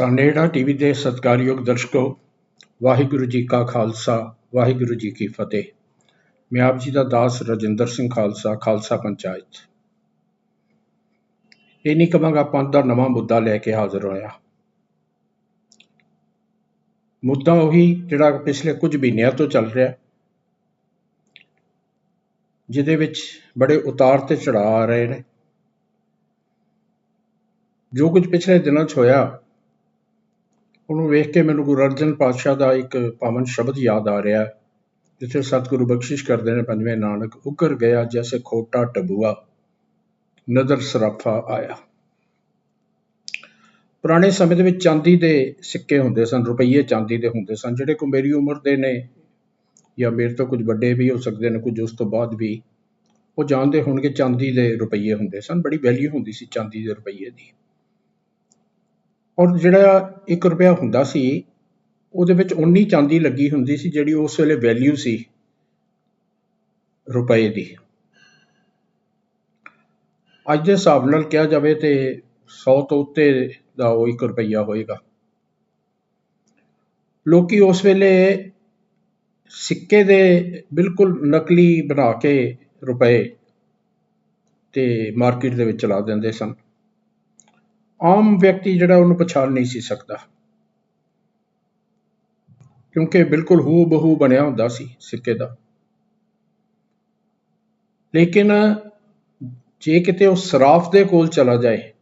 ਸਾਨੇੜਾ TV ਦੇ ਸਤਿਕਾਰਯੋਗ ਦਰਸ਼ਕੋ, ਵਾਹਿਗੁਰੂ ਜੀ ਕਾ ਖਾਲਸਾ, ਵਾਹਿਗੁਰੂ ਜੀ ਕੀ ਫਤਿਹ। ਮੈਂ ਆਪ ਜੀ ਦਾ ਦਾਸ ਰਜਿੰਦਰ ਸਿੰਘ ਖਾਲਸਾ ਖਾਲਸਾ ਪੰਚਾਇਤ। ਇਹ ਨਹੀਂ ਕਵਾਂਗਾ ਪੰਥ ਦਾ ਨਵਾਂ ਮੁੱਦਾ ਲੈ ਕੇ ਹਾਜ਼ਰ ਹੋਇਆ। ਮੁੱਦਾ ਉਹੀ ਜਿਹੜਾ ਪਿਛਲੇ ਕੁਝ ਮਹੀਨਿਆਂ ਤੋਂ ਚੱਲ ਰਿਹਾ, ਜਿਹਦੇ ਵਿੱਚ ਬੜੇ ਉਤਾਰ ਤੇ ਚੜਾਅ ਆ ਰਹੇ ਨੇ। ਜੋ ਕੁਝ ਪਿਛਲੇ ਦਿਨਾਂ 'ਚ ਹੋਇਆ ਉਹਨੂੰ ਵੇਖ ਕੇ ਮੈਨੂੰ ਗੁਰੂ ਅਰਜਨ ਪਾਤਸ਼ਾਹ ਦਾ ਇੱਕ ਪਾਵਨ ਸ਼ਬਦ ਯਾਦ ਆ ਰਿਹਾ ਹੈ, ਜਿੱਥੇ ਸਤਿਗੁਰੂ ਬਖਸ਼ਿਸ਼ ਕਰਦੇ ਨੇ ਪੰਜਵੇਂ ਨਾਨਕ ਉਕਰ ਗਿਆ ਜੈਸੇ ਖੋਟਾ ਟਬੂਆ ਨਦਰ ਸਰਾਫਾ ਆਇਆ। ਪੁਰਾਣੇ ਸਮੇਂ ਦੇ ਵਿੱਚ ਚਾਂਦੀ ਦੇ ਸਿੱਕੇ ਹੁੰਦੇ ਸਨ ਰੁਪਈਏ ਚਾਂਦੀ ਦੇ ਹੁੰਦੇ ਸਨ ਜਿਹੜੇ ਕੋ ਮੇਰੀ ਉਮਰ ਦੇ ਨੇ ਜਾਂ ਮੇਰੇ ਤੋਂ ਕੁਝ ਵੱਡੇ ਵੀ ਹੋ ਸਕਦੇ ਨੇ ਕੁਝ ਉਸ ਤੋਂ ਬਾਅਦ ਵੀ ਉਹ ਜਾਣਦੇ ਹੋਣਗੇ ਚਾਂਦੀ ਦੇ ਰੁਪਈਏ ਹੁੰਦੇ ਸਨ ਬੜੀ ਵੈਲਿਊ ਹੁੰਦੀ ਸੀ ਚਾਂਦੀ ਦੇ ਰੁਪਈਏ ਦੀ। ਔਰ ਜਿਹੜਾ 1 ਰੁਪਿਆ ਹੁੰਦਾ ਸੀ, ਉਹਦੇ ਵਿੱਚ ਉਨੀ ਚਾਂਦੀ ਲੱਗੀ ਹੁੰਦੀ ਸੀ ਜਿਹੜੀ ਉਸ ਵੇਲੇ ਵੈਲਿਊ ਸੀ ਰੁਪਏ ਦੀ। ਅੱਜ ਦੇ ਹਿਸਾਬ ਨਾਲ ਕਿਹਾ ਜਾਵੇ ਤੇ 100 ਤੋਂ ਉੱਤੇ ਦਾ ਉਹ 1 ਰੁਪਈਆ ਹੋਏਗਾ। ਲੋਕੀ ਉਸ ਵੇਲੇ ਸਿੱਕੇ ਦੇ ਬਿਲਕੁਲ ਨਕਲੀ ਬਣਾ ਕੇ ਰੁਪਏ ਤੇ ਮਾਰਕੀਟ ਦੇ ਵਿੱਚ ਚਲਾ ਦਿੰਦੇ ਸਨ। ਆਮ ਵਿਅਕਤੀ ਜਿਹੜਾ ਉਹਨੂੰ ਪਛਾਣ ਨਹੀਂ ਸੀ ਸਕਦਾ। ਕਿਉਂਕਿ ਬਿਲਕੁਲ ਹੂ ਬਹੂ ਬਣਿਆ ਹੁੰਦਾ ਸੀ ਸਿੱਕੇ ਦਾ। ਲੇਕਿਨ ਜੇ ਕਿਤੇ ਉਹ ਸਰਾਫ ਦੇ ਕੋਲ ਚਲਾ ਜਾਏ,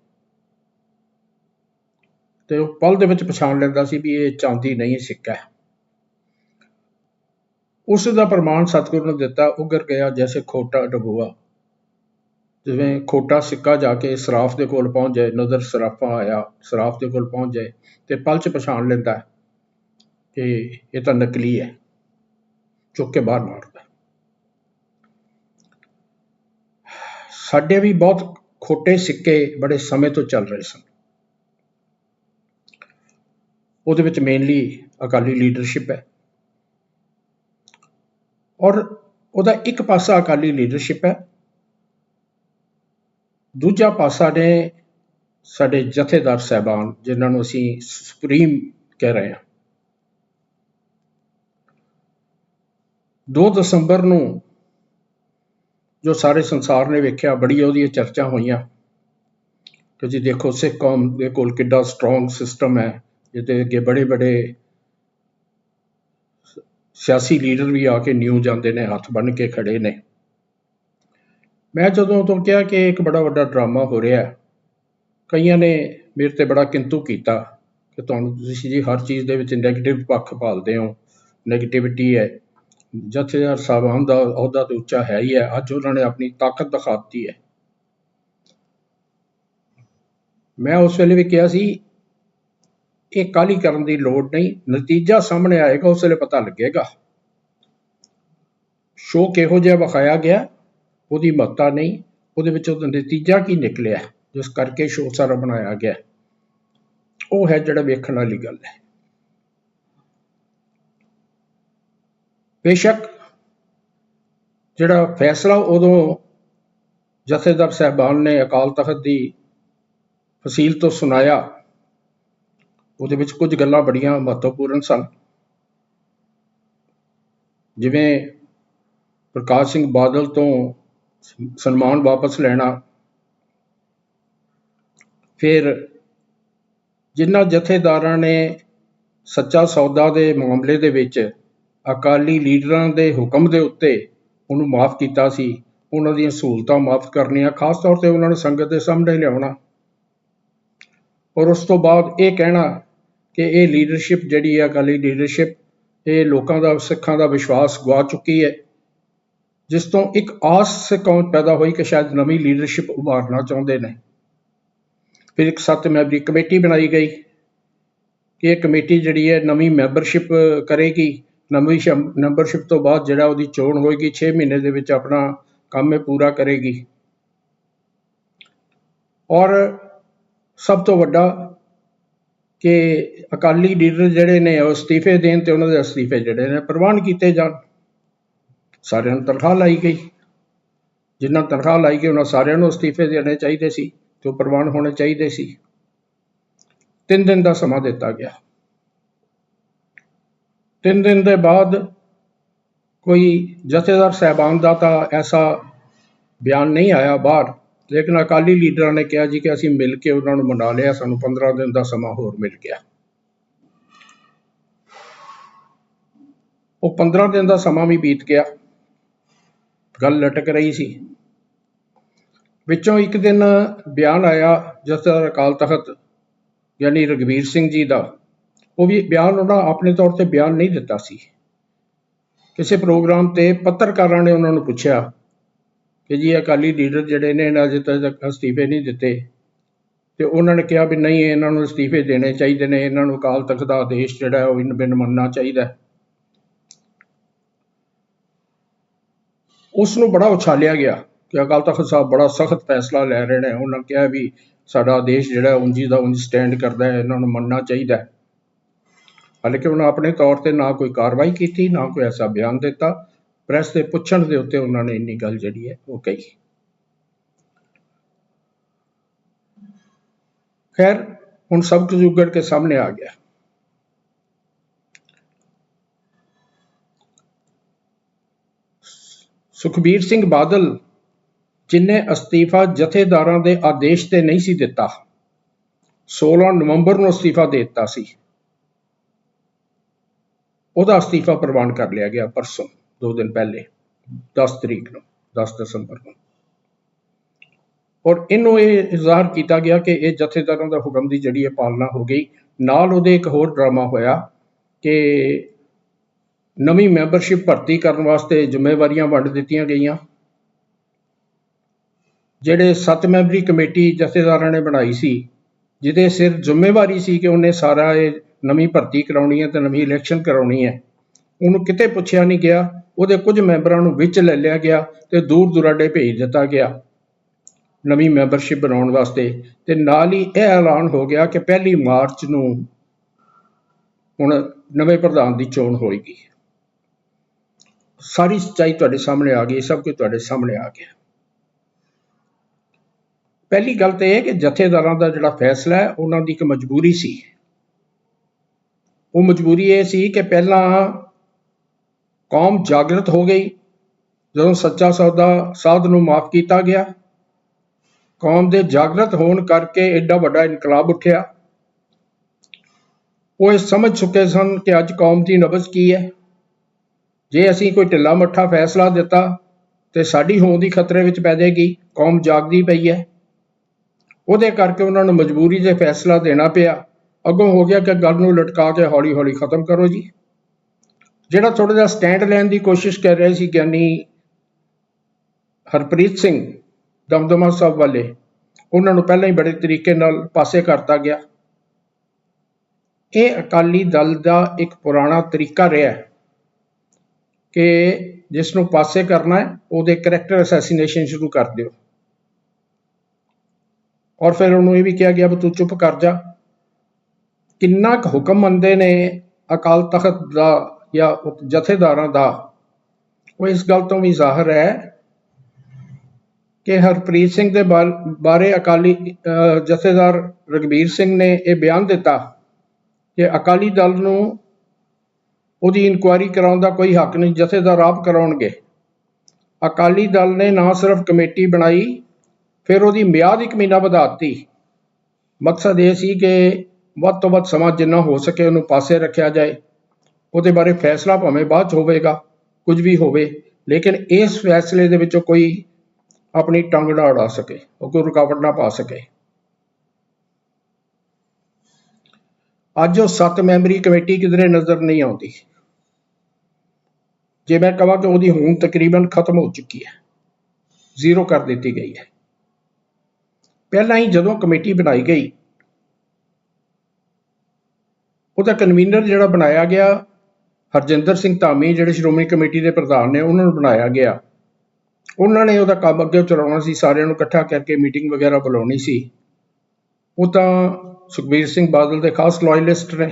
ਤੇ ਉਹ ਪਲ ਦੇ ਵਿੱਚ ਪਛਾਣ ਲੈਂਦਾ ਸੀ ਵੀ ਇਹ ਚਾਂਦੀ ਨਹੀਂ ਸਿੱਕਾ ਹੈ। ਉਸ ਦਾ ਪ੍ਰਮਾਣ ਸਤਿਗੁਰੂ ਨੇ ਦਿੱਤਾ ਉਗਰ ਗਿਆ ਜੈਸੇ ਖੋਟਾ ਡਬੂਆ। ਜਿਵੇਂ ਖੋਟਾ ਸਿੱਕਾ ਜਾ ਕੇ ਸਰਾਫ ਦੇ ਕੋਲ ਪਹੁੰਚ ਜਾਏ, ਨਜ਼ਰ ਸਰਾਫਾ ਆਇਆ, ਸਰਾਫ ਦੇ ਕੋਲ ਪਹੁੰਚ ਜਾਏ ਤੇ ਪਲ ਚ ਪਛਾਣ ਲੈਂਦਾ ਹੈ ਕਿ ਇਹ ਤਾਂ ਨਕਲੀ ਹੈ, ਚੁੱਕ ਕੇ ਬਾਹਰ ਮਾਰਦਾ ਸਾਡੇ ਵੀ ਬਹੁਤ ਖੋਟੇ ਸਿੱਕੇ ਬੜੇ ਸਮੇਂ ਤੋਂ ਚੱਲ ਰਹੇ ਸਨ। ਉਹਦੇ ਵਿੱਚ ਮੇਨਲੀ ਅਕਾਲੀ ਲੀਡਰਸ਼ਿਪ ਹੈ। ਔਰ ਉਹਦਾ ਇੱਕ ਪਾਸਾ ਅਕਾਲੀ ਲੀਡਰਸ਼ਿਪ ਹੈ ਦੂਜਾ ਪਾਸਾ ਨੇ ਸਾਡੇ ਜਥੇਦਾਰ ਸਹਿਬਾਨ, ਜਿਨ੍ਹਾਂ ਨੂੰ ਅਸੀਂ ਸੁਪਰੀਮ ਕਹਿ ਰਹੇ ਹਾਂ। 2 ਦਸੰਬਰ ਨੂੰ ਜੋ ਸਾਰੇ ਸੰਸਾਰ ਨੇ ਵੇਖਿਆ ਬੜੀ ਉਹਦੀਆਂ ਚਰਚਾ ਹੋਈਆਂ ਕਿ ਜੀ ਦੇਖੋ, ਸਿੱਖ ਕੌਮ ਦੇ ਕੋਲ ਕਿੱਡਾ ਸਟਰੋਂਗ ਸਿਸਟਮ ਹੈ, ਜਿਹਦੇ ਅੱਗੇ ਬੜੇ ਬੜੇ ਸਿਆਸੀ ਲੀਡਰ ਵੀ ਆ ਕੇ ਨਿਊ ਜਾਂਦੇ ਨੇ, ਹੱਥ ਬੰਨ ਕੇ ਖੜੇ ਨੇ। ਮੈਂ ਜਦੋਂ ਤੋਂ ਕਿਹਾ ਕਿ ਇੱਕ ਬੜਾ ਵੱਡਾ ਡਰਾਮਾ ਹੋ ਰਿਹਾ ਹੈ, ਕਈਆਂ ਨੇ ਮੇਰੇ ਤੇ ਬੜਾ ਕਿੰਤੂ ਕੀਤਾ ਕਿ ਤੁਹਾਨੂੰ ਤੁਸੀਂ ਜੀ ਹਰ ਚੀਜ਼ ਦੇ ਵਿੱਚ ਨੈਗੇਟਿਵ ਪੱਖ ਭਾਲਦੇ ਹੋ ਨੈਗੇਟਿਵਿਟੀ ਹੈ, ਜਥੇਦਾਰ ਸਾਹਿਬਾਨ ਦਾ ਅਹੁਦਾ ਤੇ ਉੱਚਾ ਹੈ ਹੀ ਹੈ, ਅੱਜ ਉਹਨਾਂ ਨੇ ਆਪਣੀ ਤਾਕਤ ਦਿਖਾਤੀ ਹੈ। ਮੈਂ ਉਸ ਵੇਲੇ ਵੀ ਕਿਹਾ ਸੀ, ਇਹ ਕਾਲੀ ਕਰਨ ਦੀ ਲੋੜ ਨਹੀਂ, ਨਤੀਜਾ ਸਾਹਮਣੇ ਆਏਗਾ, ਉਸ ਵੇਲੇ ਪਤਾ ਲੱਗੇਗਾ। ਸ਼ੋਅ ਕਿਹੋ ਜਿਹਾ ਵਿਖਾਇਆ ਗਿਆ ਉਹਦੀ ਮਹੱਤਤਾ ਨਹੀਂ, ਉਹਦੇ ਵਿੱਚ ਉਹਦਾ ਨਤੀਜਾ ਕੀ ਨਿਕਲਿਆ? ਜਿਸ ਕਰਕੇ ਸ਼ੋਅ ਸਾਰਾ ਬਣਾਇਆ ਗਿਆ। ਉਹ ਹੈ ਜਿਹੜਾ ਵੇਖਣ ਵਾਲੀ ਗੱਲ ਹੈ। ਬੇਸ਼ੱਕ ਜਿਹੜਾ ਫੈਸਲਾ ਉਦੋਂ ਜਥੇਦਾਰ ਸਾਹਿਬਾਨ ਨੇ ਅਕਾਲ ਤਖਤ ਦੀ ਫਸੀਲ ਤੋਂ ਸੁਣਾਇਆ, ਉਹਦੇ ਵਿੱਚ ਕੁਝ ਗੱਲਾਂ ਬੜੀਆਂ ਮਹੱਤਵਪੂਰਨ ਸਨ। ਜਿਵੇਂ ਪ੍ਰਕਾਸ਼ ਸਿੰਘ ਬਾਦਲ ਤੋਂ ਸਨਮਾਨ ਵਾਪਸ ਲੈਣਾ। ਫਿਰ ਜਿਨ੍ਹਾਂ ਜਥੇਦਾਰਾਂ ਨੇ ਸੱਚਾ ਸੌਦਾ ਦੇ ਮਾਮਲੇ ਦੇ ਵਿੱਚ ਅਕਾਲੀ ਲੀਡਰਾਂ ਦੇ ਹੁਕਮ ਦੇ ਉੱਤੇ ਉਹਨੂੰ ਮਾਫ ਕੀਤਾ ਸੀ, ਉਹਨਾਂ ਦੀਆਂ ਸਹੂਲਤਾਂ ਮਾਫ ਕਰਨੀਆਂ, ਖਾਸ ਤੌਰ ਤੇ ਉਹਨਾਂ ਨੂੰ ਸੰਗਤ ਦੇ ਸਾਹਮਣੇ ਲਿਆਉਣਾ। ਔਰ ਉਸ ਤੋਂ ਬਾਅਦ ਇਹ ਕਹਿਣਾ ਕਿ ਇਹ ਲੀਡਰਸ਼ਿਪ ਜਿਹੜੀ ਹੈ, ਅਕਾਲੀ ਲੀਡਰਸ਼ਿਪ, ਇਹ ਲੋਕਾਂ ਦਾ, ਸਿੱਖਾਂ ਦਾ ਵਿਸ਼ਵਾਸ ਗਵਾ ਚੁੱਕੀ ਹੈ। ਜਿਸ ਤੋਂ ਇੱਕ ਆਸ ਕੌਮ ਪੈਦਾ ਹੋਈ ਕਿ ਸ਼ਾਇਦ ਨਵੀਂ ਲੀਡਰਸ਼ਿਪ ਉਭਾਰਨਾ ਚਾਹੁੰਦੇ ਨੇ। ਫਿਰ ਇੱਕ ਸੱਤ ਮੈਂਬਰੀ ਕਮੇਟੀ ਬਣਾਈ ਗਈ ਕਿ ਇਹ ਕਮੇਟੀ ਜਿਹੜੀ ਹੈ ਨਵੀਂ ਮੈਂਬਰਸ਼ਿਪ ਕਰੇਗੀ। ਨਵੀਂ ਮੈਂਬਰਸ਼ਿਪ ਤੋਂ ਬਾਅਦ ਜਿਹੜਾ ਉਹਦੀ ਚੋਣ ਹੋਏਗੀ 6 ਮਹੀਨੇ ਦੇ ਵਿੱਚ ਆਪਣਾ ਕੰਮ ਇਹ ਪੂਰਾ ਕਰੇਗੀ। ਔਰ ਸਭ ਤੋਂ ਵੱਡਾ ਕਿ ਅਕਾਲੀ ਲੀਡਰ ਜਿਹੜੇ ਨੇ ਉਹ ਅਸਤੀਫੇ ਦੇਣ ਤੇ ਉਹਨਾਂ ਦੇ ਅਸਤੀਫੇ ਜਿਹੜੇ ਨੇ ਪ੍ਰਵਾਨ ਕੀਤੇ ਜਾਣ। ਸਾਰਿਆਂ ਨੂੰ ਤਨਖਾਹ ਲਾਈ ਗਈ। ਜਿੰਨਾ ਤਨਖਾਹ ਲਾਈ ਗਈ, ਉਹਨਾਂ ਸਾਰਿਆਂ ਨੂੰ ਅਸਤੀਫੇ ਦੇਣੇ ਚਾਹੀਦੇ ਸੀ, ਤੇ ਉਹ ਪ੍ਰਵਾਨ ਹੋਣੇ ਚਾਹੀਦੇ ਸੀ। ਤਿੰਨ ਦਿਨ ਦਾ ਸਮਾਂ ਦਿੱਤਾ ਗਿਆ। ਤਿੰਨ ਦਿਨ ਦੇ ਬਾਅਦ ਕੋਈ ਜਥੇਦਾਰ ਸਾਹਿਬਾਨ ਦਾ ਤਾਂ ਐਸਾ ਬਿਆਨ ਨਹੀਂ ਆਇਆ ਬਾਹਰ, ਲੇਕਿਨ ਅਕਾਲੀ ਲੀਡਰਾਂ ਨੇ ਕਿਹਾ ਜੀ ਕਿ ਅਸੀਂ ਮਿਲ ਕੇ ਉਹਨਾਂ ਨੂੰ ਮਨਾ ਲਿਆ, ਸਾਨੂੰ 15 ਦਿਨ ਦਾ ਸਮਾਂ ਹੋਰ ਮਿਲ ਗਿਆ। ਉਹ 15 ਦਿਨ ਦਾ ਸਮਾਂ ਵੀ ਬੀਤ ਗਿਆ। ਗੱਲ ਲਟਕ ਰਹੀ ਸੀ। ਵਿੱਚੋਂ ਇੱਕ ਦਿਨ ਬਿਆਨ ਆਇਆ ਜਿਸ ਜਥੇਦਾਰ ਅਕਾਲ ਤਖਤ ਯਾਨੀ ਰਗਵੀਰ ਸਿੰਘ ਜੀ ਦਾ। ਉਹ ਵੀ ਬਿਆਨ ਉਹਨਾਂ ਆਪਣੇ ਤੌਰ ਤੇ ਬਿਆਨ ਨਹੀਂ ਦਿੱਤਾ ਸੀ। ਕਿਸੇ ਪ੍ਰੋਗਰਾਮ ਤੇ ਪੱਤਰਕਾਰਾਂ ਨੇ ਉਹਨਾਂ ਨੂੰ ਪੁੱਛਿਆ ਕਿ ਜੀ ਅਕਾਲੀ ਲੀਡਰ ਜਿਹੜੇ ਨੇ ਇਹਨਾਂ ਅਜੇ ਤੱਕ ਅਸਤੀਫੇ ਨਹੀਂ ਦਿੱਤੇ ਤੇ ਉਹਨਾਂ ਨੇ ਕਿਹਾ ਵੀ ਨਹੀਂ, ਇਹਨਾਂ ਨੂੰ ਅਸਤੀਫੇ ਦੇਣੇ ਚਾਹੀਦੇ ਨੇ, ਇਹਨਾਂ ਨੂੰ ਅਕਾਲ ਤਖਤ ਦਾ ਆਦੇਸ਼ ਜਿਹੜਾ ਉਹ ਇਨ ਬਿਨ ਮੰਨਣਾ ਚਾਹੀਦਾ। ਉਸ ਨੂੰ ਬੜਾ ਉਛਾਲਿਆ ਗਿਆ ਕਿ ਅਕਾਲ ਤਖਤ ਸਾਹਿਬ ਬੜਾ ਸਖਤ ਫੈਸਲਾ ਲੈ ਰਹੇ ਨੇ। ਉਹਨਾਂ ਕਿਹਾ ਵੀ ਸਾਡਾ ਦੇਸ਼ ਜਿਹੜਾ ਹੈ ਦਾ ਉਂਝ ਸਟੈਂਡ ਕਰਦਾ ਹੈ, ਇਹਨਾਂ ਨੂੰ ਮੰਨਣਾ ਚਾਹੀਦਾ ਹੈ। ਹਾਲਾਂਕਿ ਉਹਨਾਂ ਆਪਣੇ ਤੌਰ ਤੇ ਨਾ ਕੋਈ ਕਾਰਵਾਈ ਕੀਤੀ, ਨਾ ਕੋਈ ਐਸਾ ਬਿਆਨ ਦਿੱਤਾ। ਪ੍ਰੈਸ ਦੇ ਪੁੱਛਣ ਦੇ ਉੱਤੇ ਉਹਨਾਂ ਨੇ ਇੰਨੀ ਗੱਲ ਜਿਹੜੀ ਹੈ ਉਹ ਕਹੀ। ਖੈਰ, ਹੁਣ ਸਭ ਕੁਝ ਉਗੜ ਕੇ ਸਾਹਮਣੇ ਆ ਗਿਆ। ਸੁਖਬੀਰ ਸਿੰਘ ਬਾਦਲ, ਜਿਨੇ ਅਸਤੀਫਾ ਜਥੇਦਾਰਾਂ ਦੇ ਆਦੇਸ਼ ਤੇ ਨਹੀਂ ਸੀ ਦਿੱਤਾ 16 ਨਵੰਬਰ ਨੂੰ ਅਸਤੀਫਾ ਦੇ ਦਿੱਤਾ ਸੀ। ਉਹਦਾ ਅਸਤੀਫਾ ਪ੍ਰਵਾਨ ਕਰ ਲਿਆ ਗਿਆ ਪਰਸੋਂ, ਦੋ ਦਿਨ ਪਹਿਲੇ 10 ਤਰੀਕ ਨੂੰ 10 ਦਸੰਬਰ ਨੂੰ। ਔਰ ਇਹਨੂੰ ਇਹ ਇਜ਼ਹਾਰ ਕੀਤਾ ਗਿਆ ਕਿ ਇਹ ਜਥੇਦਾਰਾਂ ਦਾ ਹੁਕਮ ਦੀ ਜਿਹੜੀ ਇਹ ਪਾਲਣਾ ਹੋ ਗਈ, ਨਾਲ ਉਹਦੇ ਇੱਕ ਹੋਰ ਡਰਾਮਾ ਹੋਇਆ ਕਿ ਨਵੀਂ ਮੈਂਬਰਸ਼ਿਪ ਭਰਤੀ ਕਰਨ ਵਾਸਤੇ ਜ਼ਿੰਮੇਵਾਰੀਆਂ ਵੰਡ ਦਿੱਤੀਆਂ ਗਈਆਂ। ਜਿਹੜੇ ਸੱਤ ਮੈਂਬਰੀ ਕਮੇਟੀ ਜਥੇਦਾਰਾਂ ਨੇ ਬਣਾਈ ਸੀ, ਜਿਹਦੇ ਸਿਰ ਜ਼ਿੰਮੇਵਾਰੀ ਸੀ ਕਿ ਉਹਨੇ ਸਾਰਾ ਇਹ ਨਵੀਂ ਭਰਤੀ ਕਰਾਉਣੀ ਹੈ ਤੇ ਨਵੀਂ ਇਲੈਕਸ਼ਨ ਕਰਾਉਣੀ ਹੈ। ਉਹਨੂੰ ਕਿਤੇ ਪੁੱਛਿਆ ਨਹੀਂ ਗਿਆ, ਉਹਦੇ ਕੁਝ ਮੈਂਬਰਾਂ ਨੂੰ ਵਿੱਚ ਲੈ ਲਿਆ ਗਿਆ ਤੇ ਦੂਰ ਦੁਰਾਡੇ ਭੇਜ ਦਿੱਤਾ ਗਿਆ ਨਵੀਂ ਮੈਂਬਰਸ਼ਿਪ ਬਣਾਉਣ ਵਾਸਤੇ। ਤੇ ਨਾਲ ਹੀ ਇਹ ਐਲਾਨ ਹੋ ਗਿਆ ਕਿ ਪਹਿਲੀ ਮਾਰਚ ਨੂੰ ਹੁਣ ਨਵੇਂ ਪ੍ਰਧਾਨ ਦੀ ਚੋਣ ਹੋਏਗੀ। ਸਾਰੀ ਸੱਚਾਈ ਤੁਹਾਡੇ ਸਾਹਮਣੇ ਆ ਗਈ, ਸਭ ਕੁਝ ਤੁਹਾਡੇ ਸਾਹਮਣੇ ਆ ਗਿਆ। ਪਹਿਲੀ ਗੱਲ ਤਾਂ ਇਹ ਕਿ ਜਥੇਦਾਰਾਂ ਦਾ ਜਿਹੜਾ ਫੈਸਲਾ ਹੈ, ਉਹਨਾਂ ਦੀ ਇੱਕ ਮਜਬੂਰੀ ਸੀ। ਉਹ ਮਜਬੂਰੀ ਇਹ ਸੀ ਕਿ ਪਹਿਲਾਂ ਕੌਮ ਜਾਗਰਤ ਹੋ ਗਈ, ਜਦੋਂ ਸੱਚਾ ਸੌਦਾ ਸਾਧ ਨੂੰ ਮਾਫ ਕੀਤਾ ਗਿਆ। ਕੌਮ ਦੇ ਜਾਗਰਤ ਹੋਣ ਕਰਕੇ ਐਡਾ ਵੱਡਾ ਇਨਕਲਾਬ ਉੱਠਿਆ। ਉਹ ਇਹ ਸਮਝ ਚੁੱਕੇ ਸਨ ਕਿ ਅੱਜ ਕੌਮ ਦੀ ਨਬਜ਼ ਕੀ ਹੈ। ਜੇ ਅਸੀਂ ਕੋਈ ਢਿੱਲਾ ਮੱਠਾ ਫੈਸਲਾ ਦਿੱਤਾ ਤੇ ਸਾਡੀ ਹੋਂਦ ਹੀ ਖਤਰੇ ਵਿੱਚ ਪੈ ਜਾਏਗੀ, ਕੌਮ ਜਾਗਦੀ ਪਈ ਹੈ। ਉਹਦੇ ਕਰਕੇ ਉਹਨਾਂ ਨੂੰ ਮਜਬੂਰੀ 'ਚ ਫੈਸਲਾ ਦੇਣਾ ਪਿਆ। ਅੱਗੋਂ ਹੋ ਗਿਆ ਕਿ ਗੱਲ ਨੂੰ ਲਟਕਾ ਕੇ ਹੌਲੀ ਹੌਲੀ ਖਤਮ ਕਰੋ ਜੀ। ਜਿਹੜਾ ਥੋੜਾ ਜਿਹਾ ਸਟੈਂਡ ਲੈਣ ਦੀ ਕੋਸ਼ਿਸ਼ ਕਰ ਰਹੇ ਸੀ ਗਿਆਨੀ ਹਰਪ੍ਰੀਤ ਸਿੰਘ, ਦਮਦਮਾ ਸਾਹਿਬ ਵਾਲੇ, ਉਹਨਾਂ ਨੂੰ ਪਹਿਲਾਂ ਹੀ ਬੜੇ ਤਰੀਕੇ ਨਾਲ ਪਾਸੇ ਕਰਤਾ ਗਿਆ। ਇਹ ਅਕਾਲੀ ਦਲ ਦਾ ਇੱਕ ਪੁਰਾਣਾ ਤਰੀਕਾ ਰਿਹਾ ਹੈ। ਕਿ ਜਿਸ ਨੂੰ ਪਾਸੇ ਕਰਨਾ ਹੈ, ਉਹਦੇ ਕੈਰੈਕਟਰ ਅਸੈਸੀਨੇਸ਼ਨ ਸ਼ੁਰੂ ਕਰ ਦਿਓ। ਔਰ ਫਿਰ ਉਹਨੂੰ ਇਹ ਵੀ ਕਿਹਾ ਗਿਆ ਵੀ ਤੂੰ ਚੁੱਪ ਕਰ ਜਾ। ਕਿੰਨਾ ਕੁ ਹੁਕਮ ਮੰਨਦੇ ਨੇ ਅਕਾਲ ਤਖਤ ਦਾ ਜਾਂ ਜਥੇਦਾਰਾਂ ਦਾ, ਉਹ ਇਸ ਗੱਲ ਤੋਂ ਵੀ ਜ਼ਾਹਰ ਹੈ ਕਿ ਹਰਪ੍ਰੀਤ ਸਿੰਘ ਦੇ ਬਾਰ- ਬਾਰੇ ਅਕਾਲੀ ਜਥੇਦਾਰ ਰਗਵੀਰ ਸਿੰਘ ਨੇ ਇਹ ਬਿਆਨ ਦਿੱਤਾ ਕਿ ਅਕਾਲੀ ਦਲ ਨੂੰ ਉਹਦੀ ਇਨਕੁਆਇਰੀ ਕਰਾਉਣ ਦਾ ਕੋਈ ਹੱਕ ਨਹੀਂ ਜਥੇਦਾਰ ਆਪ ਕਰਾਉਣਗੇ। ਅਕਾਲੀ ਦਲ ਨੇ ਨਾ ਸਿਰਫ ਕਮੇਟੀ ਬਣਾਈ, ਫਿਰ ਉਹਦੀ ਮਿਆਦ ਇੱਕ ਮਹੀਨਾ ਵਧਾ ਦਿੱਤੀ ਮਕਸਦ ਇਹ ਸੀ ਕਿ ਵੱਧ ਤੋਂ ਵੱਧ ਸਮਾਂ ਜਿੰਨਾ ਹੋ ਸਕੇ ਉਹਨੂੰ ਪਾਸੇ ਰੱਖਿਆ ਜਾਏ। ਉਹਦੇ ਬਾਰੇ ਫੈਸਲਾ ਭਾਵੇਂ ਬਾਅਦ ਚ ਹੋਵੇਗਾ, ਕੁਝ ਵੀ ਹੋਵੇ, ਲੇਕਿਨ ਇਸ ਫੈਸਲੇ ਦੇ ਵਿੱਚੋਂ ਕੋਈ ਆਪਣੀ ਟੰਗ ਨਾ ਅੜਾ ਸਕੇ ਉਹ ਕੋਈ ਰੁਕਾਵਟ ਨਾ ਪਾ ਸਕੇ। ਅੱਜ ਉਹ ਸੱਤ ਮੈਂਬਰੀ ਕਮੇਟੀ ਕਿਧਰੇ ਨਜ਼ਰ ਨਹੀਂ ਆਉਂਦੀ। ਜੇ ਮੈਂ ਕਹਾਂ ਕਿ ਉਹਦੀ ਹੁਣ ਤਕਰੀਬਨ ਖਤਮ ਹੋ ਚੁੱਕੀ ਹੈ। ਜ਼ੀਰੋ ਕਰ ਦਿੱਤੀ ਗਈ ਹੈ। ਪਹਿਲਾਂ ਹੀ ਜਦੋਂ ਕਮੇਟੀ ਬਣਾਈ ਗਈ, ਉਹਦਾ ਕਨਵੀਨਰ ਜਿਹੜਾ ਬਣਾਇਆ ਗਿਆ, ਹਰਜਿੰਦਰ ਸਿੰਘ ਧਾਮੀ ਜਿਹੜੇ ਸ਼੍ਰੋਮਣੀ ਕਮੇਟੀ ਦੇ ਪ੍ਰਧਾਨ ਨੇ, ਉਹਨਾਂ ਨੂੰ ਬਣਾਇਆ ਗਿਆ। ਉਹਨਾਂ ਨੇ ਉਹਦਾ ਕੰਮ ਅੱਗੇ ਚਲਾਉਣਾ ਸੀ, ਸਾਰਿਆਂ ਨੂੰ ਇਕੱਠਾ ਕਰਕੇ ਮੀਟਿੰਗ ਵਗੈਰਾ ਬੁਲਾਉਣੀ ਸੀ। ਉਹ ਤਾਂ ਸੁਖਬੀਰ ਸਿੰਘ ਬਾਦਲ ਦੇ ਖਾਸ ਲਾਇਲਿਸਟ ਨੇ।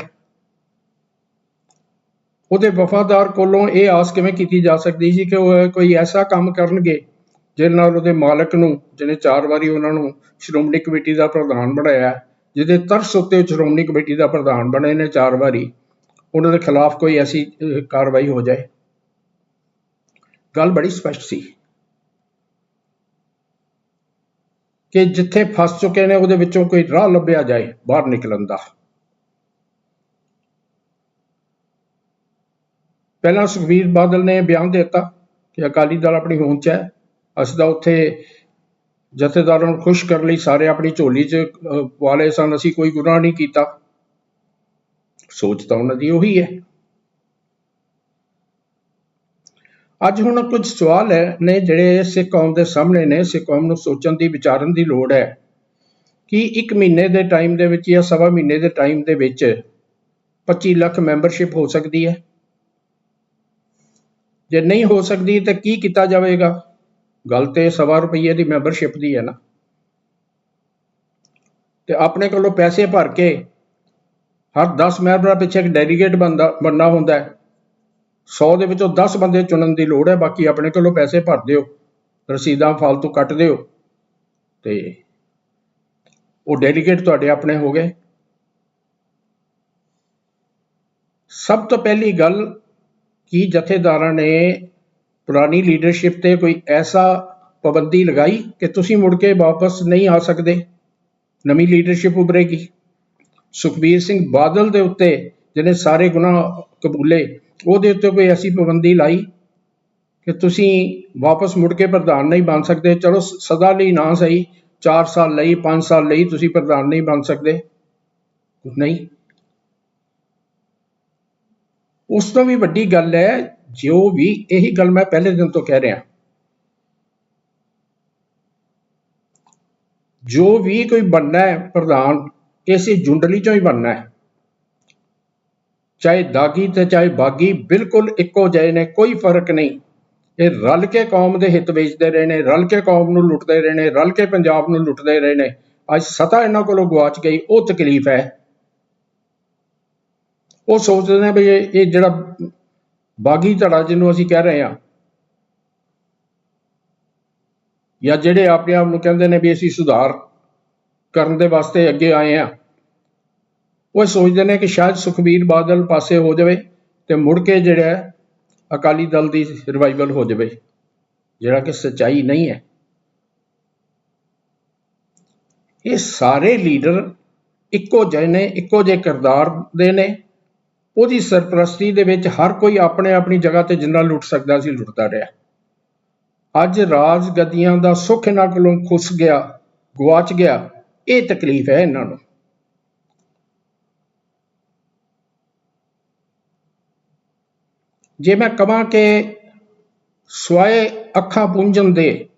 ਉਹਦੇ ਵਫਾਦਾਰ ਕੋਲੋਂ ਇਹ ਆਸ ਕਿਵੇਂ ਕੀਤੀ ਜਾ ਸਕਦੀ ਸੀ ਕਿ ਉਹ ਕੋਈ ਐਸਾ ਕੰਮ ਕਰਨਗੇ ਜਿਹਦੇ ਨਾਲ ਉਹਦੇ ਮਾਲਕ ਨੂੰ, ਜਿਹਨੇ ਚਾਰ ਵਾਰੀ ਉਹਨਾਂ ਨੂੰ ਸ਼੍ਰੋਮਣੀ ਕਮੇਟੀ ਦਾ ਪ੍ਰਧਾਨ ਬਣਾਇਆ, ਜਿਹਦੇ ਤਰਸ ਉੱਤੇ ਸ਼੍ਰੋਮਣੀ ਕਮੇਟੀ ਦਾ ਪ੍ਰਧਾਨ ਬਣੇ ਨੇ ਚਾਰ ਵਾਰੀ, ਉਹਨਾਂ ਦੇ ਖਿਲਾਫ ਕੋਈ ਐਸੀ ਕਾਰਵਾਈ ਹੋ ਜਾਏ। ਗੱਲ ਬੜੀ ਸਪਸ਼ਟ ਸੀ। ਕਿ ਜਿੱਥੇ ਫਸ ਚੁੱਕੇ ਨੇ ਉਹਦੇ ਵਿੱਚੋਂ ਕੋਈ ਰਾਹ ਲੱਭਿਆ ਜਾਏ ਬਾਹਰ ਨਿਕਲਣ ਦਾ। ਪਹਿਲਾਂ ਸੁਖਬੀਰ ਬਾਦਲ ਨੇ ਬਿਆਨ ਦਿੱਤਾ ਕਿ ਅਕਾਲੀ ਦਲ ਆਪਣੀ ਹੋਂਦ 'ਚ ਹੈ। ਅਸੀਂ ਤਾਂ ਉੱਥੇ ਜਥੇਦਾਰਾਂ ਨੂੰ ਖੁਸ਼ ਕਰਨ ਲਈ ਸਾਰੇ ਆਪਣੀ ਝੋਲੀ 'ਚ ਅਹ, ਵਾਲੇ ਸਨ। ਅਸੀਂ ਕੋਈ ਗੁਨਾਹ ਨਹੀਂ ਕੀਤਾ। ਸੋਚ ਤਾਂ ਉਹਨਾਂ ਦੀ ਉਹੀ ਹੈ। ਅੱਜ ਹੁਣ ਕੁਝ ਸਵਾਲ ਹੈ, ਨੇ ਜਿਹੜੇ ਸਿੱਖ ਕੌਮ ਦੇ ਸਾਹਮਣੇ ਨੇ, ਸਿੱਖ ਕੌਮ ਨੂੰ ਸੋਚਣ ਦੀ, ਵਿਚਾਰਨ ਦੀ ਲੋੜ ਹੈ। ਕਿ ਇੱਕ ਮਹੀਨੇ ਦੇ ਟਾਈਮ ਦੇ ਵਿੱਚ ਜਾਂ ਸਵਾ ਮਹੀਨੇ ਦੇ ਟਾਈਮ ਦੇ ਵਿੱਚ 25 ਲੱਖ ਮੈਂਬਰਸ਼ਿਪ ਹੋ ਸਕਦੀ ਹੈ? ਜੇ ਨਹੀਂ ਹੋ ਸਕਦੀ, ਤਾਂ ਕੀ ਕੀਤਾ ਜਾਵੇਗਾ? ਗੱਲ ਤੇ ਸਵਾ ਰੁਪਏ ਦੀ ਮੈਂਬਰਸ਼ਿਪ ਦੀ ਹੈ ਨਾ। ਤੇ ਆਪਣੇ ਕੋਲੋਂ ਪੈਸੇ ਭਰ ਕੇ ਹਰ 10 ਮੈਂਬਰਾਂ ਪਿੱਛੇ ਇੱਕ ਡੈਲੀਗੇਟ ਬੰਦਾ ਬਣਨਾ ਹੁੰਦਾ ਹੈ। 100 ਦੇ ਵਿੱਚੋਂ 10 ਬੰਦੇ ਚੁਣਨ ਦੀ ਲੋੜ ਹੈ, ਬਾਕੀ ਆਪਣੇ ਕੋਲੋਂ ਪੈਸੇ ਭਰ ਦਿਓ, ਰਸੀਦਾਂ ਫालतू ਕੱਟ ਦਿਓ। ਤੇ ਉਹ ਡੈਲੀਗੇਟ ਤੁਹਾਡੇ ਆਪਣੇ ਹੋ ਗਏ। ਸਭ ਤੋਂ ਪਹਿਲੀ ਗੱਲ, ਕਿ ਜਥੇਦਾਰਾਂ ਨੇ ਪੁਰਾਣੀ ਲੀਡਰਸ਼ਿਪ ਤੇ ਕੋਈ ਐਸਾ ਪਾਬੰਦੀ ਲਗਾਈ ਕਿ ਤੁਸੀਂ ਮੁੜ ਕੇ ਵਾਪਸ ਨਹੀਂ ਆ ਸਕਦੇ? ਨਵੀਂ ਲੀਡਰਸ਼ਿਪ ਉਭਰੇਗੀ। ਸੁਖਬੀਰ ਸਿੰਘ ਬਾਦਲ ਦੇ ਉੱਤੇ ਜਿਹਨੇ ਸਾਰੇ ਗੁਨਾਹ ਕਬੂਲੇ ਉਹਦੇ ਉੱਤੇ ਕੋਈ ਐਸੀ ਪਾਬੰਦੀ ਲਾਈ ਕਿ ਤੁਸੀਂ ਵਾਪਸ ਮੁੜ ਕੇ ਪ੍ਰਧਾਨ ਨਹੀਂ ਬਣ ਸਕਦੇ? ਚਲੋ ਸਦਾ ਲਈ ਨਾ ਸਹੀ। 4 ਸਾਲ ਲਈ 5 ਸਾਲ ਲਈ ਤੁਸੀਂ ਪ੍ਰਧਾਨ ਨਹੀਂ ਬਣ ਸਕਦੇ। ਨਹੀਂ। ਉਸ ਤੋਂ ਵੀ ਵੱਡੀ ਗੱਲ ਹੈ, ਜੋ ਵੀ ਇਹੀ ਗੱਲ ਮੈਂ ਪਹਿਲੇ ਦਿਨ ਤੋਂ ਕਹਿ ਰਿਹਾ। ਜੋ ਵੀ ਕੋਈ ਬਣਨਾ ਹੈ ਪ੍ਰਧਾਨ, ਇਸੇ ਜੁੰਡਲੀ ਚੋਂ ਹੀ ਬਣਨਾ ਹੈ। ਚਾਹੇ ਦਾਗੀ ਤੇ ਚਾਹੇ ਬਾਗੀ, ਬਿਲਕੁਲ ਇੱਕੋ ਜਿਹੇ ਨੇ, ਕੋਈ ਫ਼ਰਕ ਨਹੀਂ। ਇਹ ਰਲ ਕੇ ਕੌਮ ਦੇ ਹਿੱਤ ਵੇਚਦੇ ਰਹੇ ਨੇ, ਰਲ ਕੇ ਕੌਮ ਨੂੰ ਲੁੱਟਦੇ ਰਹੇ ਨੇ, ਰਲ ਕੇ ਪੰਜਾਬ ਨੂੰ ਲੁੱਟਦੇ ਰਹੇ ਨੇ। ਅੱਜ ਸਤਾ ਇਹਨਾਂ ਕੋਲੋਂ ਗਵਾਚ ਗਈ, ਉਹ ਤਕਲੀਫ ਹੈ। ਉਹ ਸੋਚਦੇ ਨੇ ਵੀ ਇਹ ਜਿਹੜਾ ਬਾਗੀ ਧੜਾ ਜਿਹਨੂੰ ਅਸੀਂ ਕਹਿ ਰਹੇ ਹਾਂ, ਜਾਂ ਜਿਹੜੇ ਆਪਣੇ ਆਪ ਨੂੰ ਕਹਿੰਦੇ ਨੇ ਵੀ ਅਸੀਂ ਸੁਧਾਰ ਕਰਨ ਦੇ ਵਾਸਤੇ ਅੱਗੇ ਆਏ ਆ ਉਹ ਇਹ ਸੋਚਦੇ ਨੇ ਕਿ ਸ਼ਾਇਦ ਸੁਖਬੀਰ ਬਾਦਲ ਪਾਸੇ ਹੋ ਜਾਵੇ ਤੇ ਮੁੜ ਕੇ ਜਿਹੜਾ ਅਕਾਲੀ ਦਲ ਦੀ ਰਿਵਾਈਵਲ ਹੋ ਜਾਵੇ, ਜਿਹੜਾ ਕਿ ਸੱਚਾਈ ਨਹੀਂ ਹੈ। ਇਹ ਸਾਰੇ ਲੀਡਰ ਇੱਕੋ ਜਿਹੇ ਨੇ, ਇੱਕੋ ਜਿਹੇ ਕਿਰਦਾਰ ਦੇ ਨੇ। ਉਹਦੀ ਸਰਪ੍ਰਸਤੀ ਦੇ ਵਿੱਚ ਹਰ ਕੋਈ ਆਪਣੇ ਆਪਣੀ ਜਗ੍ਹਾ ਤੇ ਜਿੰਨਾ ਲੁੱਟ ਸਕਦਾ ਸੀ, ਲੁੱਟਦਾ ਰਿਹਾ। ਅੱਜ ਰਾਜ ਗੱਦੀਆਂ ਦਾ ਸੁੱਖ ਇਹਨਾਂ ਕੋਲੋਂ ਖੁੱਸ ਗਿਆ ਗਵਾਚ ਗਿਆ। ਇਹ ਤਕਲੀਫ ਹੈ ਇਹਨਾਂ ਨੂੰ। ਜੇ ਮੈਂ ਕਹਾਂ ਕਿ ਸਵਾਏ ਅੱਖਾਂ ਪੁੰਝਣ ਦੇ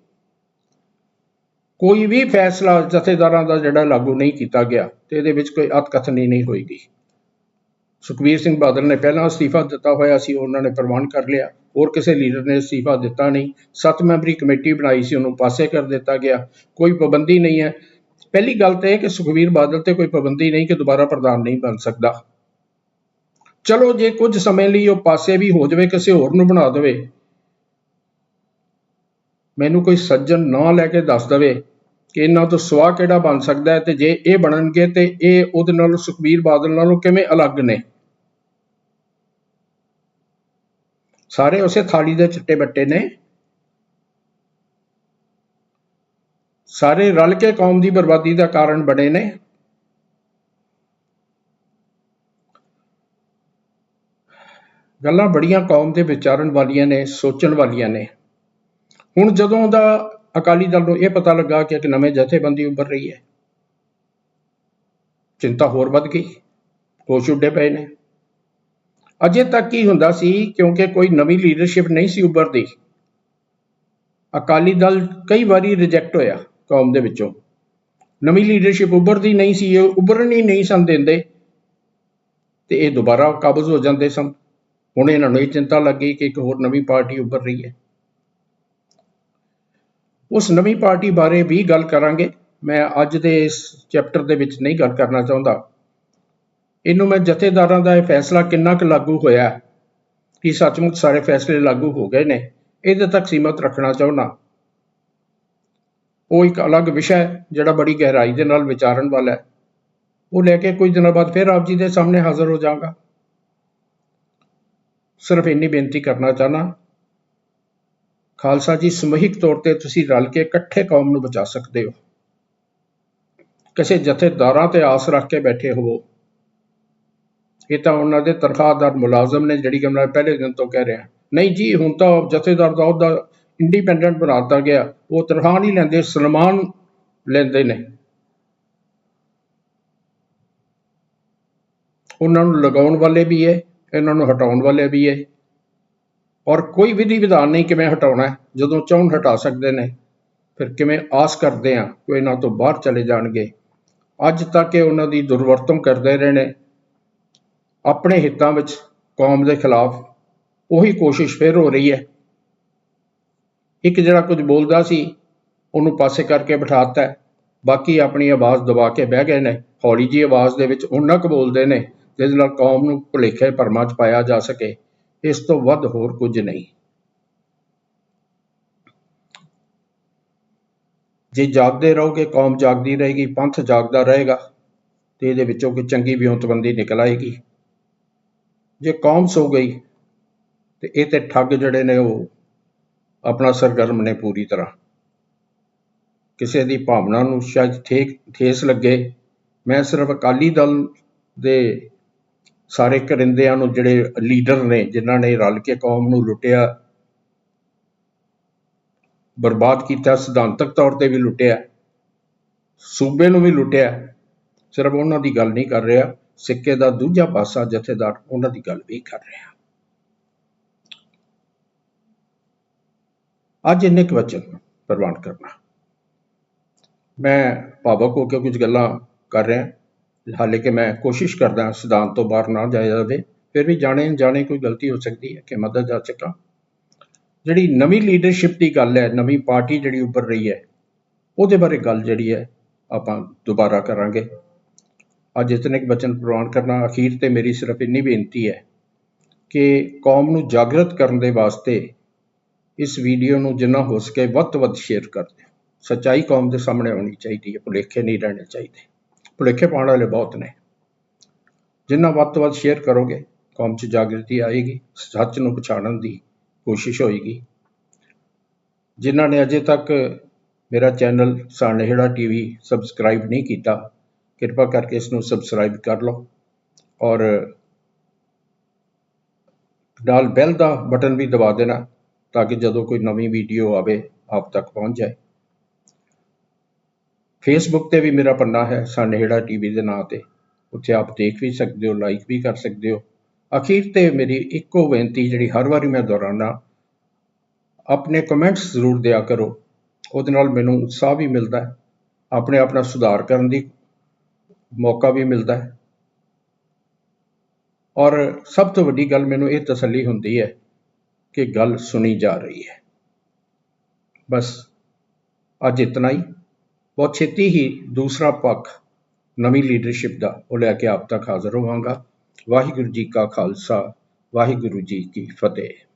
ਕੋਈ ਵੀ ਫੈਸਲਾ ਜਥੇਦਾਰਾਂ ਦਾ ਜਿਹੜਾ ਲਾਗੂ ਨਹੀਂ ਕੀਤਾ ਗਿਆ ਤੇ ਇਹਦੇ ਵਿੱਚ ਕੋਈ ਅਤਕਥਨੀ ਨਹੀਂ ਹੋਏਗੀ ਸੁਖਬੀਰ ਸਿੰਘ ਬਾਦਲ ਨੇ ਪਹਿਲਾਂ ਅਸਤੀਫਾ ਦਿੱਤਾ ਹੋਇਆ ਸੀ, ਉਹਨਾਂ ਨੇ ਪ੍ਰਵਾਨ ਕਰ ਲਿਆ। ਹੋਰ ਕਿਸੇ ਲੀਡਰ ਨੇ ਅਸਤੀਫਾ ਦਿੱਤਾ ਨਹੀਂ। ਸੱਤ ਮੈਂਬਰੀ ਕਮੇਟੀ ਬਣਾਈ ਸੀ, ਉਹਨੂੰ ਪਾਸੇ ਕਰ ਦਿੱਤਾ ਗਿਆ। ਕੋਈ ਪਾਬੰਦੀ ਨਹੀਂ ਹੈ। ਪਹਿਲੀ ਗੱਲ ਤਾਂ ਇਹ ਕਿ ਸੁਖਬੀਰ ਬਾਦਲ ਤੇ ਕੋਈ ਪਾਬੰਦੀ ਨਹੀਂ ਕਿ ਦੁਬਾਰਾ ਪ੍ਰਧਾਨ ਨਹੀਂ ਬਣ ਸਕਦਾ। ਚਲੋ ਜੇ ਕੁਝ ਸਮੇਂ ਲਈ ਉਹ ਪਾਸੇ ਵੀ ਹੋ ਜਾਵੇ, ਕਿਸੇ ਹੋਰ ਨੂੰ ਬਣਾ ਦੇਵੇ। ਮੈਨੂੰ ਕੋਈ ਸੱਜਣ ਨਾ ਲੈ ਕੇ ਦੱਸ ਦੇਵੇ ਕਿ ਇਹਨਾਂ ਤੋਂ ਸਵਾ ਕਿਹੜਾ ਬਣ ਸਕਦਾ ਹੈ ਤੇ ਜੇ ਇਹ ਬਣਨਗੇ ਤੇ ਇਹ ਉਹਦੇ ਨਾਲੋਂ, ਸੁਖਬੀਰ ਬਾਦਲ ਨਾਲੋਂ ਕਿਵੇਂ ਅਲੱਗ ਨੇ? ਸਾਰੇ ਉਸੇ ਥਾਲੀ ਦੇ ਚਿੱਟੇ ਬੱਟੇ ਨੇ। ਸਾਰੇ ਰਲ ਕੇ ਕੌਮ ਦੀ ਬਰਬਾਦੀ ਦਾ ਕਾਰਨ ਬਣੇ ਨੇ। ਗੱਲਾਂ ਬੜੀਆਂ ਕੌਮ ਦੇ ਵਿਚਾਰਨ ਵਾਲੀਆਂ ਨੇ, ਸੋਚਣ ਵਾਲੀਆਂ ਨੇ। ਹੁਣ ਜਦੋਂ ਦਾ ਅਕਾਲੀ ਦਲ ਨੂੰ ਇਹ ਪਤਾ ਲੱਗਾ ਕਿ ਇੱਕ ਨਵੇਂ ਜਥੇਬੰਦੀ ਉੱਭਰ ਰਹੀ ਹੈ, ਚਿੰਤਾ ਹੋਰ ਵੱਧ ਗਈ, ਹੋਸ਼ ਉੱਡੇ ਪਏ ਨੇ। ਅਜੇ ਤੱਕ ਕੀ ਹੁੰਦਾ ਸੀ, ਕਿਉਂਕਿ ਕੋਈ ਨਵੀਂ ਲੀਡਰਸ਼ਿਪ ਨਹੀਂ ਸੀ ਉੱਭਰਦੀ। ਅਕਾਲੀ ਦਲ ਕਈ ਵਾਰੀ ਰਿਜੈਕਟ ਹੋਇਆ ਕੌਮ ਦੇ ਵਿੱਚੋਂ। ਨਵੀਂ ਲੀਡਰਸ਼ਿਪ ਉੱਭਰਦੀ ਨਹੀਂ ਸੀ, ਇਹ ਉੱਭਰਨ ਹੀ ਨਹੀਂ ਸਨ ਦਿੰਦੇ, ਤੇ ਇਹ ਦੁਬਾਰਾ ਕਾਬਜ਼ ਹੋ ਜਾਂਦੇ ਸਨ। ਹੁਣ ਇਹਨਾਂ ਨੂੰ ਇਹ ਚਿੰਤਾ ਲੱਗੀ ਕਿ ਇੱਕ ਹੋਰ ਨਵੀਂ ਪਾਰਟੀ ਉੱਭਰ ਰਹੀ ਹੈ। ਉਸ ਨਵੀਂ ਪਾਰਟੀ ਬਾਰੇ ਵੀ ਗੱਲ ਕਰਾਂਗੇ। ਮੈਂ ਅੱਜ ਦੇ ਇਸ ਚੈਪਟਰ ਦੇ ਵਿੱਚ ਨਹੀਂ ਗੱਲ ਕਰਨਾ ਚਾਹੁੰਦਾ। ਇਹਨੂੰ ਮੈਂ ਜਥੇਦਾਰਾਂ ਦਾ ਇਹ ਫੈਸਲਾ ਕਿੰਨਾ ਕੁ ਲਾਗੂ ਹੋਇਆ ਕਿ ਸੱਚਮੁੱਚ ਸਾਰੇ ਫੈਸਲੇ ਲਾਗੂ ਹੋ ਗਏ ਨੇ? ਇਹਦੇ ਤੱਕ ਸੀਮਤ ਰੱਖਣਾ ਚਾਹੁੰਦਾ। ਉਹ ਇੱਕ ਅਲੱਗ ਵਿਸ਼ਾ ਹੈ, ਜਿਹੜਾ ਬੜੀ ਗਹਿਰਾਈ ਦੇ ਨਾਲ ਵਿਚਾਰਨ ਵਾਲਾ ਹੈ। ਉਹ ਲੈ ਕੇ ਕੁਝ ਦਿਨਾਂ ਬਾਅਦ ਫਿਰ ਆਪ ਜੀ ਦੇ ਸਾਹਮਣੇ ਹਾਜ਼ਰ ਹੋ ਜਾਵਾਂਗਾ। ਸਿਰਫ ਇੰਨੀ ਬੇਨਤੀ ਕਰਨਾ ਚਾਹਨਾ ਖਾਲਸਾ ਜੀ, ਸਮੂਹਿਕ ਤੌਰ ਤੇ ਤੁਸੀਂ ਰਲ ਕੇ ਇਕੱਠੇ ਕੌਮ ਨੂੰ ਬਚਾ ਸਕਦੇ ਹੋ। ਕਿਸੇ ਜਥੇਦਾਰਾਂ ਤੇ ਆਸ ਰੱਖ ਕੇ ਬੈਠੇ ਹੋਵੋ। ਇਹ ਤਾਂ ਉਹਨਾਂ ਦੇ ਤਨਖਾਹਦਾਰ ਮੁਲਾਜ਼ਮ ਨੇ ਜਿਹੜੀ ਕਿ ਮੈਂ ਪਹਿਲੇ ਦਿਨ ਤੋਂ ਕਹਿ ਰਿਹਾ। ਨਹੀਂ ਜੀ, ਹੁਣ ਤਾਂ ਜਥੇਦਾਰ ਦਾ ਉਹਦਾ ਇੰਡੀਪੈਂਡੈਂਟ ਬਣਾ ਦਿੱਤਾ ਗਿਆ। ਉਹ ਤਨਖਾਹ ਨਹੀਂ ਲੈਂਦੇ, ਸਨਮਾਨ ਲੈਂਦੇ ਨੇ। ਉਹਨਾਂ ਨੂੰ ਲਗਾਉਣ ਵਾਲੇ ਵੀ ਹੈ। ਇਹਨਾਂ ਨੂੰ ਹਟਾਉਣ ਵਾਲੇ ਵੀ ਹੈ। ਔਰ ਕੋਈ ਵਿਧੀ ਵਿਧਾਨ ਨਹੀਂ ਕਿਵੇਂ ਹਟਾਉਣਾ ਜਦੋਂ ਚਾਹਣ ਹਟਾ ਸਕਦੇ ਨੇ, ਫਿਰ ਕਿਵੇਂ ਆਸ ਕਰਦੇ ਆ ਕਿ ਇਹਨਾਂ ਤੋਂ ਬਾਹਰ ਚਲੇ ਜਾਣਗੇ। ਅੱਜ ਤੱਕ ਇਹ ਉਹਨਾਂ ਦੀ ਦੁਰਵਰਤੋਂ ਕਰਦੇ ਰਹੇ ਨੇ। ਆਪਣੇ ਹਿੱਤਾਂ ਵਿੱਚ ਕੌਮ ਦੇ ਖਿਲਾਫ ਉਹੀ ਕੋਸ਼ਿਸ਼ ਫਿਰ ਹੋ ਰਹੀ ਹੈ। ਇੱਕ ਜਿਹੜਾ ਕੁਝ ਬੋਲਦਾ ਸੀ, ਉਹਨੂੰ ਪਾਸੇ ਕਰਕੇ ਬਿਠਾਤਾ ਬਾਕੀ ਆਪਣੀ ਆਵਾਜ਼ ਦਬਾ ਕੇ ਬਹਿ ਗਏ ਨੇ। ਹੌਲੀ ਜੀ ਆਵਾਜ਼ ਦੇ ਵਿੱਚ ਉਹਨਾਂ ਕੁ ਬੋਲਦੇ ਨੇ। ਜਿਸ ਨਾਲ ਕੌਮ ਨੂੰ ਭੁਲੇਖੇ ਭਰਮਾਂ 'ਚ ਪਾਇਆ ਜਾ ਸਕੇ, ਇਸ ਤੋਂ ਵੱਧ ਹੋਰ ਕੁਝ ਨਹੀਂ। ਜੇ ਜਾਗਦੇ ਰਹੋਗੇ, ਕੌਮ ਜਾਗਦੀ ਰਹੇਗੀ, ਪੰਥ ਜਾਗਦਾ ਰਹੇਗਾ, ਤੇ ਇਹਦੇ ਵਿੱਚੋਂ ਕੋਈ ਚੰਗੀ ਵਿਉਂਤਬੰਦੀ ਨਿਕਲ ਆਏਗੀ। ਜੇ ਕੌਮ ਸੋ ਗਈ, ਤੇ ਇਹ ਤੇ ਠੱਗ ਜਿਹੜੇ ਨੇ ਉਹ ਆਪਣਾ ਸਰਗਰਮ ਨੇ ਪੂਰੀ ਤਰ੍ਹਾਂ। ਕਿਸੇ ਦੀ ਭਾਵਨਾ ਨੂੰ ਸ਼ਾਇਦ ਠੇਕ ਠੇਸ ਲੱਗੇ। ਮੈਂ ਸਿਰਫ ਅਕਾਲੀ ਦਲ ਦੇ ਸਾਰੇ ਕਰਿੰਦਿਆਂ ਨੂੰ ਜਿਹੜੇ ਲੀਡਰ ਨੇ, ਜਿਨ੍ਹਾਂ ਨੇ ਰਲ ਕੇ ਕੌਮ ਨੂੰ ਲੁੱਟਿਆ, ਬਰਬਾਦ ਕੀਤਾ, ਸਿਧਾਂਤਕ ਤੌਰ ਤੇ ਵੀ ਲੁੱਟਿਆ, ਸੂਬੇ ਨੂੰ ਵੀ ਲੁੱਟਿਆ, ਸਿਰਫ ਉਹਨਾਂ ਦੀ ਗੱਲ ਨਹੀਂ ਕਰ ਰਿਹਾ, ਸਿੱਕੇ ਦਾ ਦੂਜਾ ਪਾਸਾ ਜਥੇਦਾਰ ਉਹਨਾਂ ਦੀ ਗੱਲ ਵੀ ਕਰ ਰਿਹਾ। ਅੱਜ ਇੰਨੇ ਕੁ ਵਚਨ ਪ੍ਰਵਾਨ ਕਰਨਾ। ਮੈਂ ਭਾਵਕ ਹੋ ਕੇ ਕੁਝ ਗੱਲਾਂ ਕਰ ਰਿਹਾ। ਹਾਲੇ ਕਿ ਮੈਂ ਕੋਸ਼ਿਸ਼ ਕਰਦਾ ਸਿਧਾਂਤ ਤੋਂ ਬਾਹਰ ਨਾ ਜਾਇਆ ਜਾਵੇ, ਫਿਰ ਵੀ ਜਾਣੇ ਜਾਣੇ ਕੋਈ ਗਲਤੀ ਹੋ ਸਕਦੀ ਹੈ ਕਿ ਮਦਦ ਜਾ ਚੱਕਾਂ ਜਿਹੜੀ ਨਵੀਂ ਲੀਡਰਸ਼ਿਪ ਦੀ ਗੱਲ ਹੈ, ਨਵੀਂ ਪਾਰਟੀ ਜਿਹੜੀ ਉੱਪਰ ਰਹੀ ਹੈ, ਉਹਦੇ ਬਾਰੇ ਗੱਲ ਜਿਹੜੀ ਹੈ, ਆਪਾਂ ਦੁਬਾਰਾ ਕਰਾਂਗੇ। ਅੱਜ ਇਤਨੇ ਬਚਨ ਪ੍ਰਵਾਨ ਕਰਨਾ, ਅਖੀਰ ਤੇ ਮੇਰੀ ਸਿਰਫ ਇੰਨੀ ਬੇਨਤੀ ਹੈ ਕਿ ਕੌਮ ਨੂੰ ਜਾਗਰਤ ਕਰਨ ਦੇ ਵਾਸਤੇ ਇਸ ਵੀਡੀਓ ਨੂੰ ਜਿੰਨਾ ਹੋ ਸਕੇ ਵੱਧ ਤੋਂ ਵੱਧ ਸ਼ੇਅਰ ਕਰ ਦਿਓ। ਸੱਚਾਈ ਕੌਮ ਦੇ ਸਾਹਮਣੇ ਆਉਣੀ ਚਾਹੀਦੀ ਹੈ, ਭੁਲੇਖੇ ਨਹੀਂ ਰਹਿਣੇ ਚਾਹੀਦੇ। ਭੁਲੇਖੇ ਪਾਉਣ ਵਾਲੇ ਬਹੁਤ ਨੇ। ਜਿੰਨਾ ਵੱਧ ਤੋਂ ਵੱਧ ਸ਼ੇਅਰ ਕਰੋਗੇ, ਕੌਮ 'ਚ ਜਾਗਰਤੀ ਆਏਗੀ, ਸੱਚ ਨੂੰ ਪਛਾਣਨ ਦੀ ਕੋਸ਼ਿਸ਼ ਹੋਏਗੀ। ਜਿਨ੍ਹਾਂ ਨੇ ਅਜੇ ਤੱਕ ਮੇਰਾ ਚੈਨਲ ਸਾਨੇਹੜਾ ਟੀਵੀ ਸਬਸਕ੍ਰਾਈਬ ਨਹੀਂ ਕੀਤਾ, ਕਿਰਪਾ ਕਰਕੇ ਇਸ ਨੂੰ ਸਬਸਕ੍ਰਾਈਬ ਕਰ ਲਓ ਔਰ ਨਾਲ ਬੈਲ ਦਾ ਬਟਨ ਵੀ ਦਬਾ ਦੇਣਾ ਤਾਂ ਕਿ ਜਦੋਂ ਕੋਈ ਨਵੀਂ ਵੀਡੀਓ ਆਵੇ, ਆਪ ਤੱਕ ਪਹੁੰਚ ਜਾਏ। ਫੇਸਬੁੱਕ ਤੇ ਵੀ ਮੇਰਾ ਪੰਨਾ ਹੈ, ਸਾਨੇਹੜਾ ਟੀਵੀ ਦੇ ਨਾਂ ਤੇ। ਉੱਥੇ ਆਪ ਦੇਖ ਵੀ ਸਕਦੇ ਹੋ ਲਾਈਕ ਵੀ ਕਰ ਸਕਦੇ ਹੋ। ਅਖੀਰ ਤੇ ਮੇਰੀ ਇੱਕੋ ਬੇਨਤੀ ਜਿਹੜੀ ਹਰ ਵਾਰੀ ਮੈਂ ਦੁਹਰਾਉਣਾ ਆਪਣੇ ਕਮੈਂਟਸ ਜ਼ਰੂਰ ਦਿਆ ਕਰੋ। ਉਹਦੇ ਨਾਲ ਮੈਨੂੰ ਉਤਸ਼ਾਹ ਵੀ ਮਿਲਦਾ ਹੈ, ਆਪਣੇ ਨਾਲ ਸੁਧਾਰ ਕਰਨ ਦੀ ਮੌਕਾ ਵੀ ਮਿਲਦਾ ਹੈ। ਔਰ ਸਭ ਤੋਂ ਵੱਡੀ ਗੱਲ ਮੈਨੂੰ ਇਹ ਤਸੱਲੀ ਹੁੰਦੀ ਹੈ ਕਿ ਗੱਲ ਸੁਣੀ ਜਾ ਰਹੀ ਹੈ। ਬਸ ਅੱਜ ਇਤਨਾ ਹੀ। ਬਹੁਤ ਛੇਤੀ ਹੀ ਦੂਸਰਾ ਪੱਖ ਨਵੀਂ ਲੀਡਰਸ਼ਿਪ ਦਾ, ਉਹ ਲੈ ਕੇ ਆਪ ਤੱਕ ਹਾਜ਼ਰ ਹੋਵਾਂਗਾ ਵਾਹਿਗੁਰੂ ਜੀ ਕਾ ਖਾਲਸਾ, ਵਾਹਿਗੁਰੂ ਜੀ ਕੀ ਫਤਿਹ।